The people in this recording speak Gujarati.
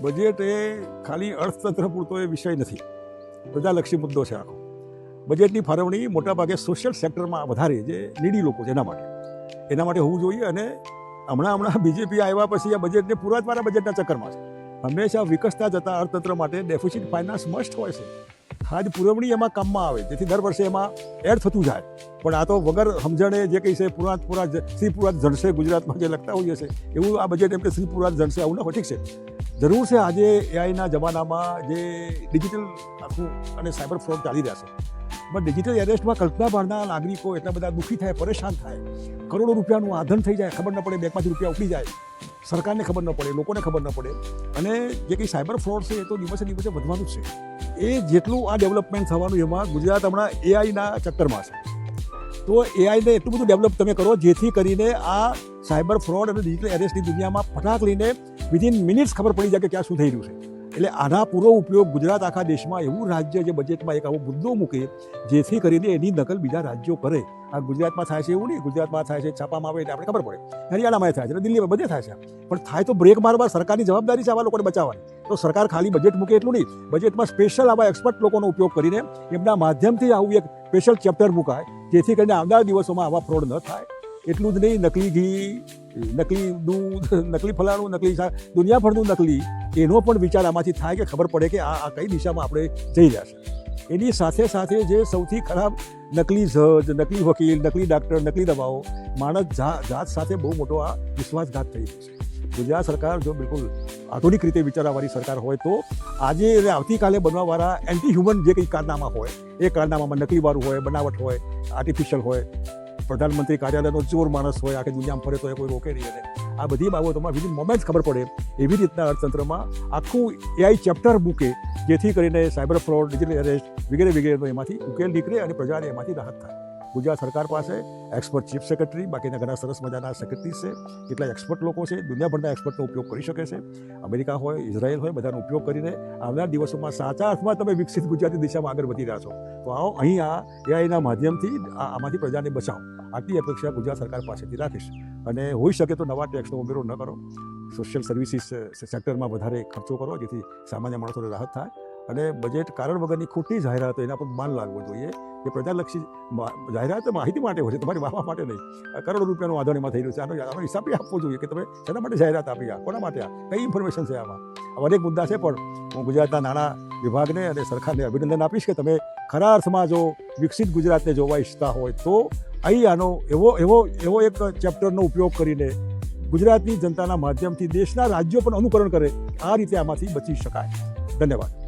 બજેટ એ ખાલી અર્થતંત્ર પૂરતો એ વિષય નથી. પ્રજાલક્ષી મુદ્દો છે આખો. બજેટની ફાળવણી મોટાભાગે સોશિયલ સેક્ટરમાં વધારે જે નીડી લોકો છે એના માટે. એના માટે હોવું જોઈએ અને હમણાં હમણાં બીજેપી આવ્યા પછી આ બજેટને પુરાતવાના બજેટના ચક્કરમાં છે. હંમેશા વિકસતા જતા અર્થતંત્ર માટે ડેફિસિટ ફાઇનાન્સ મસ્ટ હોય છે. ખાદ પુરવણી એમાં કામમાં આવે, જેથી દર વર્ષે એમાં એડ થતું જાય. પણ આ તો વગર સમજણે જે કંઈ છે, પુરાત પુરા શ્રી જણશે ગુજરાતમાં જે લખતા હોઈએ છે, એવું આ બજેટ એમ કે શ્રી પુરાત જણશે આવું ના ઠીક છે. જરૂર છે આજે એઆઈના જમાનામાં જે ડિજિટલ આખું અને સાયબર ફ્રોડ ચાલી રહ્યા છે. પણ ડિજિટલ એરેસ્ટમાં કલ્પના બહારના નાગરિકો એટલા બધા દુઃખી થાય, પરેશાન થાય. કરોડો રૂપિયાનું આધન થઈ જાય, ખબર ન પડે બેંકમાંથી રૂપિયા ઉપડી જાય. સરકારને ખબર ન પડે, લોકોને ખબર ન પડે. અને જે કંઈ સાયબર ફ્રોડ છે એ તો દિવસે દિવસે વધવાનું જ છે. એ જેટલું આ ડેવલપમેન્ટ થવાનું એમાં ગુજરાત હમણાં એઆઈના ચક્કરમાં છે. તો એઆઈને એટલું બધું ડેવલપ તમે કરો, જેથી કરીને આ સાયબર ફ્રોડ અને ડિજિટલ એરેસ્ટની દુનિયામાં ફટાક લઈને વિધિન મિનિટ્સ ખબર પડી જાય કે ક્યાં શું થઈ રહ્યું છે. એટલે આના પૂરો ઉપયોગ ગુજરાત આખા દેશમાં એવું રાજ્ય જે બજેટમાં એક આવો મુદ્દો મૂકે, જેથી કરીને એની નકલ બીજા રાજ્યો કરે. આ ગુજરાતમાં થાય છે એવું નહીં, ગુજરાતમાં થાય છે, છાપામાં આવે એટલે આપણે ખબર પડે. હરિયાણામાં થાય છે દિલ્હીમાં બધે થાય છે. પણ થાય તો બ્રેક મારવા સરકારની જવાબદારી છે આવા લોકોને બચાવવાની. તો સરકાર ખાલી બજેટ મૂકે એટલું નહીં. બજેટમાં સ્પેશિયલ આવા એક્સપર્ટ લોકોનો ઉપયોગ કરીને એમના માધ્યમથી આવું એક સ્પેશિયલ ચેપ્ટર મુકાય, જેથી કરીને આવનાર દિવસોમાં આવા ફ્રોડ ન થાય. એટલું જ નહીં, નકલી ઘી, નકલી દૂધ, નકલી ફલાણું, નકલી દુનિયાભરનું નકલી, એનો પણ વિચાર આમાંથી થાય કે ખબર પડે કે આ આ કઈ દિશામાં આપણે જઈ રહ્યા છે. એની સાથે સાથે જે સૌથી ખરાબ નકલી જજ, નકલી વકીલ, નકલી ડાક્ટર નકલી દવાઓ, માણસ જાત સાથે બહુ મોટો આ વિશ્વાસઘાત થઈ ગયો છે. ગુજરાત સરકાર જો બિલકુલ આધુનિક રીતે વિચારવાવાળી સરકાર હોય તો આજે અને આવતીકાલે બનવાવાળા એન્ટી હ્યુમન જે કંઈ કારનામા હોય, એ કારનામામાં નકલીવાળું હોય, બનાવટ હોય આર્ટિફિશિયલ હોય પ્રધાનમંત્રી કાર્યાલયનો ચોર માણસ હોય, આખી દુનિયામાં ફરે તો એ કોઈ રોકે નહીં અને આ બધી બાબતોમાં વિધિન મોમેન્ટ ખબર પડે એવી રીતના અર્થતંત્રમાં આખું એઆઈ ચેપ્ટર મૂકે જેથી કરીને સાયબર ફ્રોડ, ડિજિટલ એરેસ્ટ વગેરે વગેરેનો એમાંથી ઉકેલ નીકળે અને પ્રજાને એમાંથી રાહત થાય. ગુજરાત સરકાર પાસે એક્સપર્ટ ચીફ સેક્રેટરી, બાકીના ઘણા સરસ મજાના સેક્રેટરી છે. કેટલા એક્સપર્ટ લોકો છે, દુનિયાભરના એક્સપર્ટનો ઉપયોગ કરી શકે છે. અમેરિકા હોય, ઇઝરાયલ હોય, બધાનો ઉપયોગ કરીને આવનાર દિવસોમાં સાચા અર્થમાં તમે વિકસિત ગુજરાતી દિશામાં આગળ વધી રહ્યા છો. તો આવો, અહીં આ એઆઈના માધ્યમથી આમાંથી પ્રજાને બચાવો. આટલી અપેક્ષા ગુજરાત સરકાર પાસેથી રાખીશ. અને હોઈ શકે તો નવા ટેક્સનો ઉમેરો ન કરો. સોશિયલ સર્વિસીસ સેક્ટરમાં વધારે ખર્ચો કરો, જેથી સામાન્ય માણસોને રાહત થાય. અને બજેટ કારણ વગરની ખોટી જાહેરાતો એના પર માન લાગવો જોઈએ. એ પ્રજાલક્ષી જાહેરાત માહિતી માટે હોય છે, તમારી વાહવા માટે નહીં. કરોડ રૂપિયાનું આધોણીમાં થઈ રહ્યું છે. આનો આનો હિસાબ આપવો જોઈએ કે તમે શેના માટે જાહેરાત આપી આ? કોના માટે આ? કઈ ઇન્ફોર્મેશન છે આમાં? અનેક મુદ્દા છે, પણ હું ગુજરાતના નાણાં વિભાગને અને સરકારને અભિનંદન આપીશ કે તમે ખરા અર્થમાં જો વિકસિત ગુજરાતને જોવા ઈચ્છતા હોય તો અહીં આનો એવો એવો એવો એક ચેપ્ટરનો ઉપયોગ કરીને ગુજરાતની જનતાના માધ્યમથી દેશના રાજ્યો પણ અનુકરણ કરે. આ રીતે આમાંથી બચી શકાય. ધન્યવાદ.